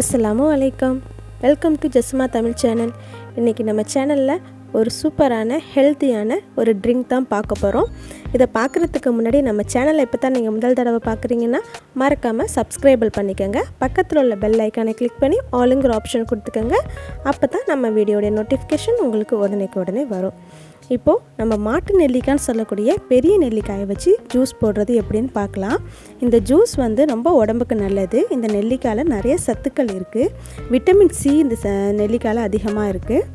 அஸ்ஸலாமு வலைக்கம் welcome to Jasma Tamil channel. இன்றைக்கி நம்ம சேனலில் ஒரு சூப்பரான ஹெல்த்தியான ஒரு ட்ரிங்க் தான் பார்க்க போகிறோம் இதை பார்க்குறதுக்கு முன்னாடி நம்ம சேனலை இப்போ தான் நீங்கள் முதல் தடவை பார்க்குறீங்கன்னா மறக்காமல் சப்ஸ்கிரைபிள் பண்ணிக்கோங்க. பக்கத்தில் உள்ள பெல் ஐக்கானை கிளிக் பண்ணி ஆளுங்கிற ஆப்ஷன் கொடுத்துக்கோங்க. அப்போ தான் நம்ம வீடியோடைய நோட்டிஃபிகேஷன் உங்களுக்கு உடனேக்கு உடனே வரும். இப்போது நம்ம மாட்டு நெல்லிக்காய்னு சொல்லக்கூடிய பெரிய நெல்லிக்காயை வச்சு ஜூஸ் போடுறது எப்படின்னு பார்க்கலாம். இந்த ஜூஸ் வந்து ரொம்ப உடம்புக்கு நல்லது. இந்த நெல்லிக்காயில் நிறைய சத்துக்கள் இருக்குது விட்டமின் சி இந்த ச நெல்லிக்காயில் அதிகமாக இருக்குது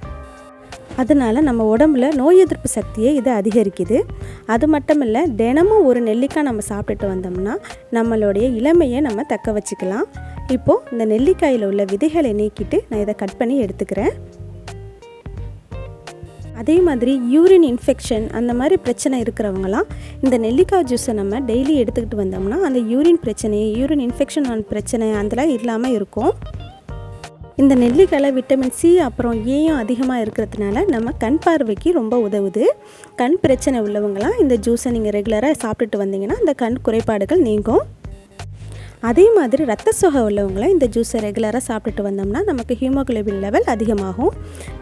அதனால் நம்ம உடம்புல நோய் எதிர்ப்பு சக்தியை இது அதிகரிக்குது. அது மட்டும் இல்லை தினமும் ஒரு நெல்லிக்காய் நம்ம சாப்பிட்டுட்டு வந்தோம்னா நம்மளுடைய இளமையை நம்ம தக்க வச்சுக்கலாம். இப்போது இந்த நெல்லிக்காயில் உள்ள விதைகளை நீக்கிட்டு நான் இதை கட் பண்ணி எடுத்துக்கிறேன். அதே மாதிரி யூரின் இன்ஃபெக்ஷன் அந்த மாதிரி பிரச்சனை இருக்கிறவங்களாம் இந்த நெல்லிக்காய் ஜூஸை நம்ம டெய்லி எடுத்துக்கிட்டு வந்தோம்னா அந்த யூரின் பிரச்சனை யூரின் இன்ஃபெக்ஷன் பிரச்சனை அதெல்லாம் இல்லாமல் இருக்கும். இந்த நெல்லிக்காயில் விட்டமின் சி அப்புறம் ஏயும் அதிகமாக இருக்கிறதுனால நம்ம கண் பார்வைக்கு ரொம்ப உதவுது. கண் பிரச்சனை உள்ளவங்களாம் இந்த ஜூஸை நீங்கள் ரெகுலராக சாப்பிட்டுட்டு வந்தீங்கன்னா அந்த கண் குறைபாடுகள் நீங்கும். அதே மாதிரி ரத்த சோகை உள்ளவங்களாம் இந்த ஜூஸை ரெகுலராக சாப்பிட்டுட்டு வந்தோம்னா நமக்கு ஹீமோகுளோபின் லெவல் அதிகமாகும்.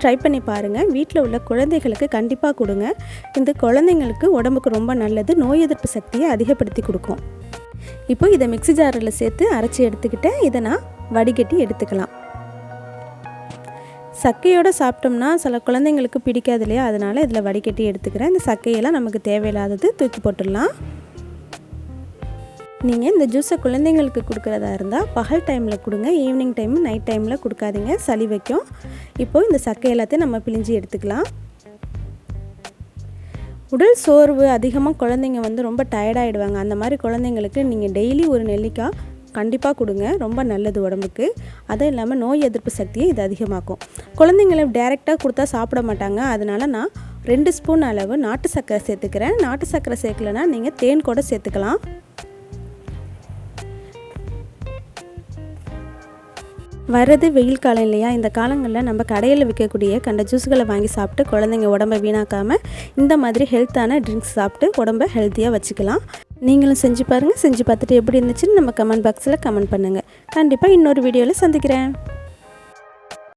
ட்ரை பண்ணி பாருங்கள் வீட்டில் உள்ள குழந்தைகளுக்கு கண்டிப்பாக கொடுங்க. இந்த குழந்தைங்களுக்கு உடம்புக்கு ரொம்ப நல்லது. நோய் எதிர்ப்பு சக்தியை அதிகப்படுத்தி கொடுக்கும். இப்போ இதை மிக்ஸி ஜாரில் சேர்த்து அரைச்சி எடுத்துக்கிட்டேன். இதை நான் வடிகட்டி எடுத்துக்கலாம். சக்கையோடு சாப்பிட்டோம்னா சில குழந்தைங்களுக்கு பிடிக்காது இல்லையா? அதனால் இதில் வடிகட்டி எடுத்துக்கிறேன். இந்த சக்கையெல்லாம் நமக்கு தேவையில்லாதது தூக்கி போட்டுடலாம். நீங்கள் இந்த ஜூஸை குழந்தைங்களுக்கு கொடுக்குறதா இருந்தால் பகல் டைமில் கொடுங்க ஈவினிங் டைம் நைட் டைமில் கொடுக்காதீங்க சளி வைக்கும். இப்போது இந்த சக்கை எல்லாத்தையும் நம்ம பிழிஞ்சு எடுத்துக்கலாம். உடல் சோர்வு அதிகமாக குழந்தைங்க வந்து ரொம்ப டயர்டாகிடுவாங்க அந்த மாதிரி குழந்தைங்களுக்கு நீங்கள் டெய்லி ஒரு நெல்லிக்காய் கண்டிப்பாக கொடுங்க. ரொம்ப நல்லது உடம்புக்கு. அதுவும் இல்லாமல் நோய் எதிர்ப்பு சக்தியை இது அதிகமாக்கும். குழந்தைங்களை டைரெக்டாக கொடுத்தா சாப்பிட மாட்டாங்க. அதனால நான் ரெண்டு ஸ்பூன் அளவு நாட்டு சர்க்கரை சேர்த்துக்கிறேன். நாட்டு சர்க்கரை சேர்க்கலனா நீங்கள் தேன் கூட சேர்த்துக்கலாம். வர்றது வெயில் காலம் இல்லையா? இந்த காலங்களில் நம்ம கடையில் விற்கக்கூடிய கண்ட ஜூஸ்களை வாங்கி சாப்பிட்டு குழந்தைங்க உடம்பை வீணாக்காமல் இந்த மாதிரி ஹெல்த்தான ட்ரிங்க்ஸ் சாப்பிட்டு உடம்பை ஹெல்த்தியாக வச்சுக்கலாம். நீங்களும் செஞ்சு பாருங்கள் செஞ்சு பார்த்துட்டு எப்படி இருந்துச்சுன்னு நம்ம கமெண்ட் பாக்ஸில் கமெண்ட் பண்ணுங்கள் கண்டிப்பாக இன்னொரு வீடியோவில் சந்திக்கிறேன்.